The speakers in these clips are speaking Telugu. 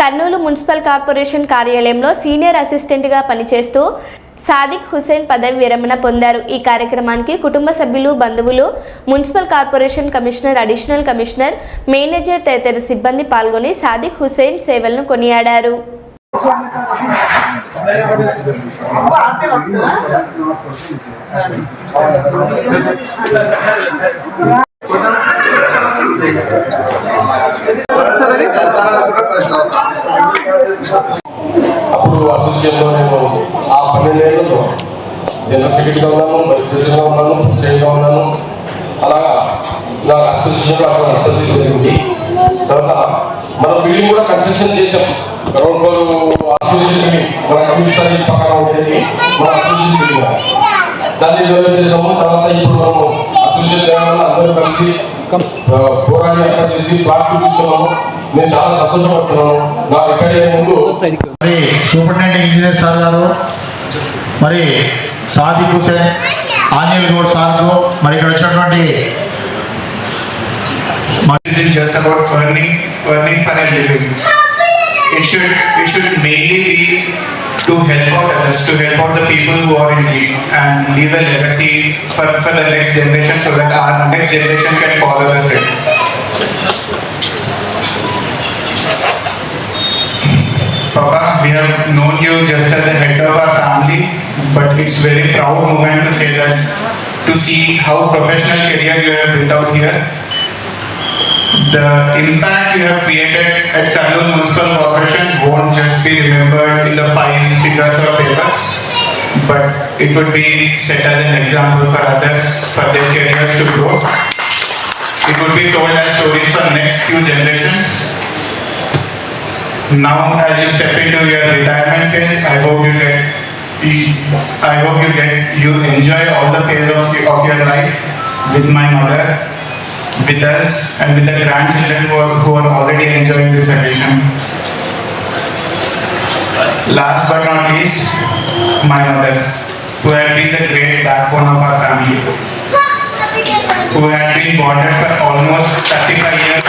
కర్నూలు మున్సిపల్ కార్పొరేషన్ కార్యాలయంలో సీనియర్ అసిస్టెంట్గా పనిచేస్తూ సాదిక్ హుసేన్ పదవి విరమణ పొందారు. ఈ కార్యక్రమానికి కుటుంబ సభ్యులు బంధువులు municipal corporation commissioner additional commissioner manager తదితర సిబ్బంది పాల్గొని సాదిక్ హుసేన్ సేవలను కొనియాడారు. అప్పుడు అసోసియేషన్లో నేను ఆ పన్నెండేళ్ళలో జనరల్ సెక్రటరీగా ఉన్నాను వైస్ ప్రెసిడెంట్గా ఉన్నాను ప్రెసిడెంట్గా ఉన్నాను. అలాగా నాకు అసోసియేషన్లో అక్కడ సర్వీస్ జరిగింది తర్వాత మన బిల్డింగ్ కూడా కన్స్ట్రక్షన్ చేసాం గ్రౌండ్ ఫ్లోర్ అసోసియేషన్ మన కమిషనర్ పక్కన ఉండేది. మన అసోసియేషన్ బిల్డింగ్. దాన్ని డెవలప్ చేసాము తర్వాత ఇప్పుడు మనం అసోసియేషన్ అందరూ కలిసి పోరాడి అక్కడ చేసి ప్లాట్ చూపిస్తున్నాము నేను చాలా సంతోషపడుతున్నాను నా రికార్డ్ అయ్యే ముందు మరి సూపరింటెండెంట్ ఇంజనీర్ సార్ గారు మరి సాదిక్ హుసేన్ ఆంజల్ గౌడ్ సార్కు మరి ఇక్కడ వచ్చినటువంటి This is just about earning earning for a living. It should it should mainly be to help out others, to help out the people who are in need and leave a legacy for, for the next generation so that our next generation can follow the same. Papa, we have known you just as a head of our family, but it's very proud moment to say that to see how professional career you have built out here the impact you have created at Kannur Municipal Corporation won't just be remembered in the files, figures or papers, but it would be set as an example for others, for their careers to grow. It would be told as stories for next few generations. Now, as you step into your retirement phase, I hope you get, I hope you get, you enjoy all the phase of, of your life with my mother, with us and with the grandchildren who are, who are already enjoying this occasion. Last but not least, my mother, who had been the great backbone of our family, who had been bonded for almost 35 years,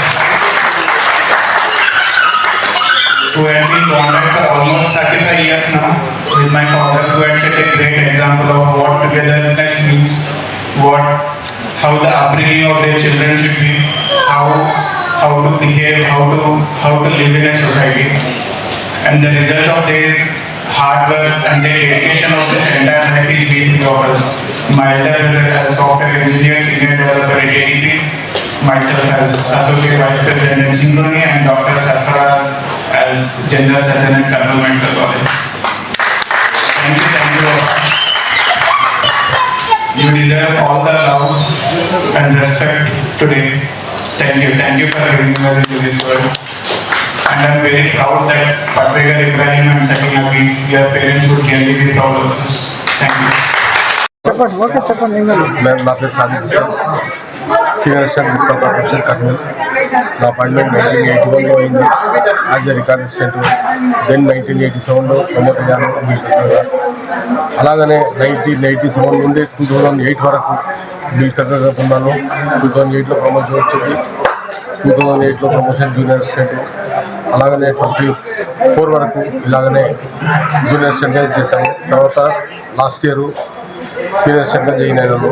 who had been bonded for almost 35 years now with my father, who had set a great example of what togetherness means, what how the upbringing of their children should be, how how to behave, how to how to live in a society. And the result of their hard work and their dedication of this entire life is we three of us. My elder brother as software engineer, senior developer at ADP, myself as associate vice president in Synchrony, and Dr. Sarfaraz as general surgeon at Karnal and respect today. Thank you. Thank you for bringing us into this world. And I'm very proud that Patregar Ibrahim and Sakina Abi, your parents would really be proud of us. Thank you. మేము నా పేరు Sadiq Hussain senior assistant municipal corporation Kurnool నా అపాయింట్మెంట్ నైన్టీన్ ఎయిటీ వన్లో అయింది as a record assistant then nineteen eighty సెవెన్లో ప్రమోట్ అయ్యాను అలాగనే నైన్టీన్ ఎయిటీ సెవెన్ నుండి టూ థౌజండ్ ఎయిట్ వరకు బిల్ కలెక్టర్గా ఉన్నాను టూ థౌజండ్ ఎయిట్లో ప్రమోషన్ వచ్చింది. టూ థౌజండ్ ఎయిట్లో ప్రమోషన్ జూనియర్ అసిస్టెంట్ అలాగనే ట్వంటీ ఫోర్ వరకు ఇలాగనే జూనియర్ అసిస్టెంట్గా చేశాను తర్వాత లాస్ట్ ఇయర్ సీనియర్ అసిస్టెంట్గా జాయిన్ అయినాను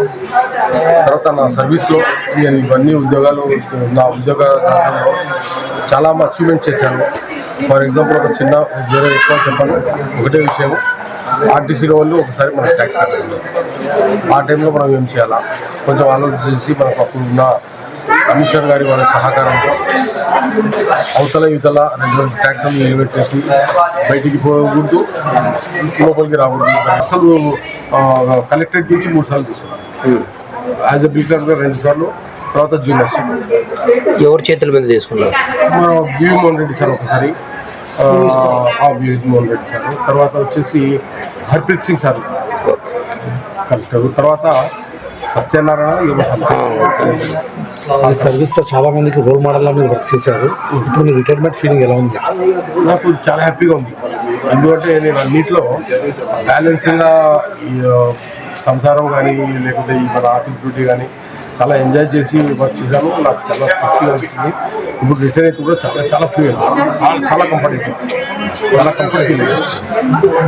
తర్వాత నా సర్వీస్లో నేను ఇవన్నీ ఉద్యోగాలు నా ఉద్యోగ దాంట్లో చాలా అచీవ్మెంట్ చేశాను. ఫర్ ఎగ్జాంపుల్ ఒక చిన్న వేరే ఎక్కువ చెప్పాను. ఒకటే విషయం. ఆర్టీసీలో వాళ్ళు ఒకసారి మనకు ట్యాక్స్ ఆ టైంలో మనం ఏం చేయాలా? కొంచెం ఆలోచించి మనకు అప్పుడు ఉన్న కమిషనర్ గారి వాళ్ళ సహకారంతో అవతల ఇవతల రెండు ట్యాక్టర్లు ఎలివేట్ చేసి బయటికి పోకూడదు లోపలికి రాకూడదు. అసలు ఆ, కలెక్టరేట్ నుంచి మూడు సార్లు తీసుకున్నాను యాజ్ ఎ బిల్ కలెక్టర్ రెండు సార్లు తర్వాత జూనియర్ ఎవరి చేతుల మీద తీసుకున్నారు? మన బివి మోహన్ రెడ్డి సార్ ఒకసారి. మోహన్ రెడ్డి సార్ తర్వాత వచ్చేసి హర్ప్రీత్ సింగ్ సార్. కలెక్టర్. తర్వాత సత్యనారాయణ యువ ఈ సర్వీస్లో చాలా మందికి రోల్ మోడల్ మీరు వర్క్ చేశారు. ఇప్పుడు మీ రిటైర్మెంట్ ఫీలింగ్ ఎలా ఉంది? నాకు చాలా హ్యాపీగా ఉంది. ఎందుకంటే నేను అన్నింటిలో ఆ, సంసారం కానీ లేకపోతే ఈ మన ఆఫీస్ డ్యూటీ కానీ చాలా ఎంజాయ్ చేసి వర్క్ చేశాను నాకు చాలా తృప్తిగా ఉంటుంది ఇప్పుడు రిటైర్ అయితే కూడా చాలా చాలా ఫ్రీ చాలా కంఫర్ట్ అవుతుంది చాలా కంఫర్ట్ మీకు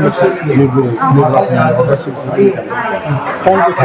ఇచ్చినందుకు థాంక్స్.